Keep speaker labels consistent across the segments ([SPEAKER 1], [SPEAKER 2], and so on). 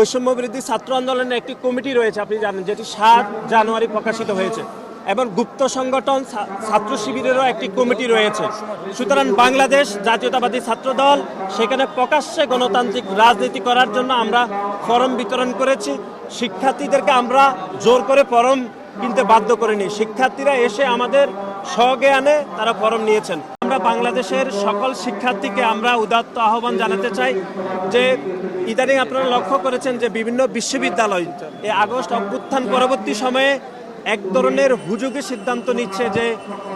[SPEAKER 1] বৈষম্য বিরোধী ছাত্র আন্দোলনের একটি কমিটি রয়েছে, আপনি জানেন, যেটি সাত জানুয়ারি প্রকাশিত হয়েছে। এবং গুপ্ত সংগঠন ছাত্র শিবিরেরও একটি কমিটি রয়েছে। সুতরাং বাংলাদেশ জাতীয়তাবাদী ছাত্র দল, সেখানে প্রকাশ্যে গণতান্ত্রিক রাজনীতি করার জন্য আমরা ফরম বিতরণ করেছি। শিক্ষার্থীদেরকে আমরা জোর করে ফরম কিনতে বাধ্য করিনি। শিক্ষার্থীরা এসে আমাদের স্বজ্ঞানে তারা ফরম নিয়েছেন। আমরা বাংলাদেশের সকল শিক্ষার্থীকে আমরা উদাত্ত আহ্বান জানাতে চাই যে ইদানিং আপনারা লক্ষ্য করেছেন যে বিভিন্ন বিশ্ববিদ্যালয় এই আগস্ট অভ্যুত্থান পরবর্তী সময়ে এক ধরনের হুজুগে সিদ্ধান্ত নিচ্ছে যে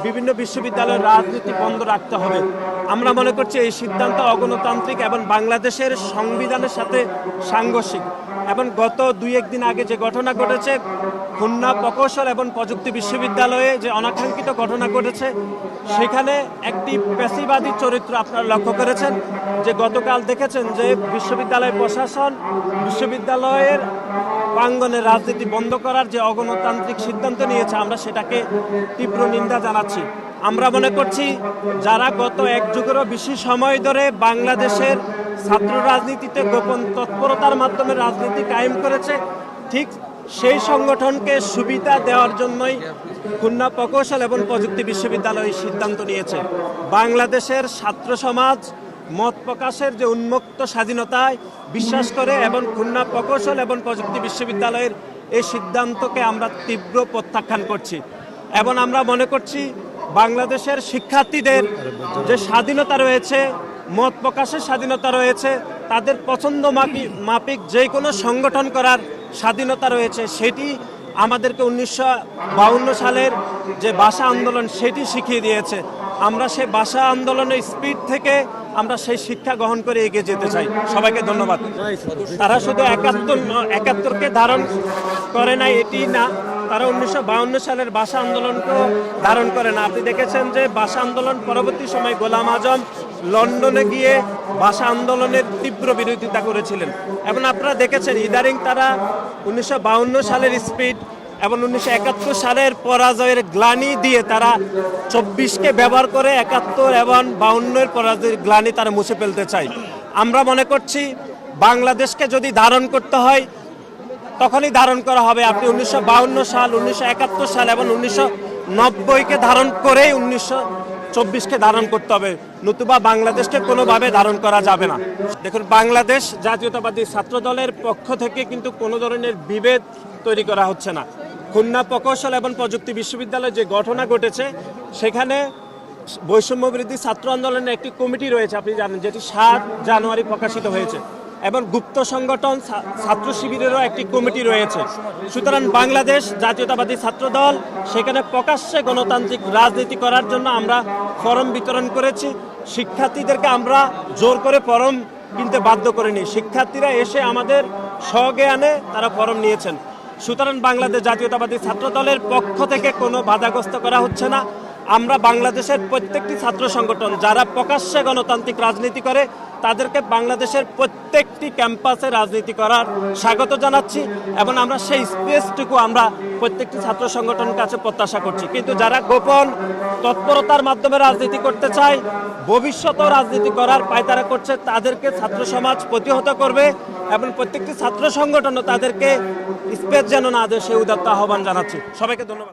[SPEAKER 1] বিভিন্ন বিশ্ববিদ্যালয়ের রাজনীতি বন্ধ রাখতে হবে। আমরা মনে করছি এই সিদ্ধান্ত অগণতান্ত্রিক এবং বাংলাদেশের সংবিধানের সাথে সাংঘর্ষিক। এবং গত দুই একদিন আগে যে ঘটনা ঘটেছে, খুলনা প্রকৌশল এবং প্রযুক্তি বিশ্ববিদ্যালয়ে যে অনাকাঙ্ক্ষিত ঘটনা ঘটেছে, সেখানে একটি পেশিবাদী চরিত্র আপনারা লক্ষ্য করেছেন যে গতকাল দেখেছেন যে বিশ্ববিদ্যালয় প্রশাসন বিশ্ববিদ্যালয়ের প্রাঙ্গনে রাজনীতি বন্ধ করার যে অগণতান্ত্রিক সিদ্ধান্ত নিয়েছে, আমরা সেটাকে তীব্র নিন্দা জানাচ্ছি। আমরা মনে করছি যারা গত এক যুগেরও বেশি সময় ধরে বাংলাদেশের ছাত্র রাজনীতিতে গোপন তৎপরতার মাধ্যমে রাজনীতি কায়েম করেছে, ঠিক সেই সংগঠনকে সুবিধা দেওয়ার জন্যই খুলনা প্রকৌশল এবং প্রযুক্তি বিশ্ববিদ্যালয় সিদ্ধান্ত নিয়েছে। বাংলাদেশের ছাত্র সমাজ মত প্রকাশের যে উন্মুক্ত স্বাধীনতায় বিশ্বাস করে এবং খুলনা প্রকৌশল এবং প্রযুক্তি বিশ্ববিদ্যালয়ের এই সিদ্ধান্তকে আমরা তীব্র প্রত্যাখ্যান করছি। এবং আমরা মনে করছি বাংলাদেশের শিক্ষার্থীদের যে স্বাধীনতা রয়েছে, মত প্রকাশের স্বাধীনতা রয়েছে, তাদের পছন্দ মাপি মাফিক যে কোনো সংগঠন করার স্বাধীনতা রয়েছে, সেটি আমাদেরকে উনিশশো সালের যে ভাষা আন্দোলন, সেটি শিখিয়ে দিয়েছে। আমরা সে ভাষা আন্দোলনের স্পিড থেকে আমরা সেই শিক্ষা গ্রহণ করে এগিয়ে যেতে চাই। সবাইকে ধন্যবাদ। তারা শুধু একাত্তর একাত্তরকে ধারণ করে না এটি না। তারা উনিশশো সালের ভাষা আন্দোলনকেও ধারণ করে না। আপনি দেখেছেন যে ভাষা আন্দোলন পরবর্তী সময় গোলাম আজম লন্ডনে গিয়ে ভাষা আন্দোলনের তীব্র বিরোধিতা করেছিলেন। এবং আপনারা দেখেছেন ইদারিং তারা উনিশশো সালের স্পিড এবং উনিশশো একাত্তর সালের পরাজয়ের গ্লানি দিয়ে তারা চব্বিশকে ব্যবহার করে একাত্তর এবং বাউন্নের পরাজয়ের গ্লানি তারা মুছে ফেলতে চায়। আমরা মনে করছি বাংলাদেশকে যদি ধারণ করতে হয়, তখনই ধারণ করা হবে। আপনি উনিশশো সাল, উনিশশো একাত্তর সাল এবং উনিশশো নব্বইকে ধারণ করেই উনিশশো চব্বিশকে ধারণ করতে হবে। নতুবা বাংলাদেশকে কোনোভাবে ধারণ করা যাবে না। দেখুন, বাংলাদেশ জাতীয়তাবাদী ছাত্র দলের পক্ষ থেকে কিন্তু কোনো ধরনের বিভেদ তৈরি করা হচ্ছে না। খুলনা প্রকৌশল এবং প্রযুক্তি বিশ্ববিদ্যালয়ে যে ঘটনা ঘটেছে, সেখানে বৈষম্য বিরোধী ছাত্র আন্দোলনের একটি কমিটি রয়েছে, আপনি জানেন, যেটি সাত জানুয়ারি প্রকাশিত হয়েছে। এবং গুপ্ত সংগঠন ছাত্র শিবিরেরও একটি কমিটি রয়েছে। সুতরাং বাংলাদেশ জাতীয়তাবাদী ছাত্র দল, সেখানে প্রকাশ্যে গণতান্ত্রিক রাজনীতি করার জন্য আমরা ফরম বিতরণ করেছি। শিক্ষার্থীদেরকে আমরা জোর করে ফরম কিনতে বাধ্য করিনি। শিক্ষার্থীরা এসে আমাদের স্বজ্ঞানে তারা ফরম নিয়েছেন। সুতরাং বাংলাদেশ জাতীয়তাবাদী ছাত্র দলের পক্ষ থেকে কোনো বাধাগ্রস্ত করা হচ্ছে না। আমরা বাংলাদেশের প্রত্যেকটি ছাত্র সংগঠন, যারা প্রকাশ্যে গণতান্ত্রিক রাজনীতি করে তাদেরকে বাংলাদেশের প্রত্যেকটি ক্যাম্পাসে রাজনীতি করার স্বাগত জানাচ্ছি এবং আমরা সেই স্পেসটুকু আমরা প্রত্যেকটি ছাত্র সংগঠনের কাছে প্রত্যাশা করছি। কিন্তু যারা গোপন তৎপরতার মাধ্যমে রাজনীতি করতে চায়, ভবিষ্যতেও রাজনীতি করার পায়তারা করছে, তাদেরকে ছাত্র সমাজ প্রতিহত করবে এবং প্রত্যেকটি ছাত্র সংগঠনও তাদেরকে স্পেস যেন না দেয়, সেই উদাত্ত আহ্বান জানাচ্ছি। সবাইকে ধন্যবাদ।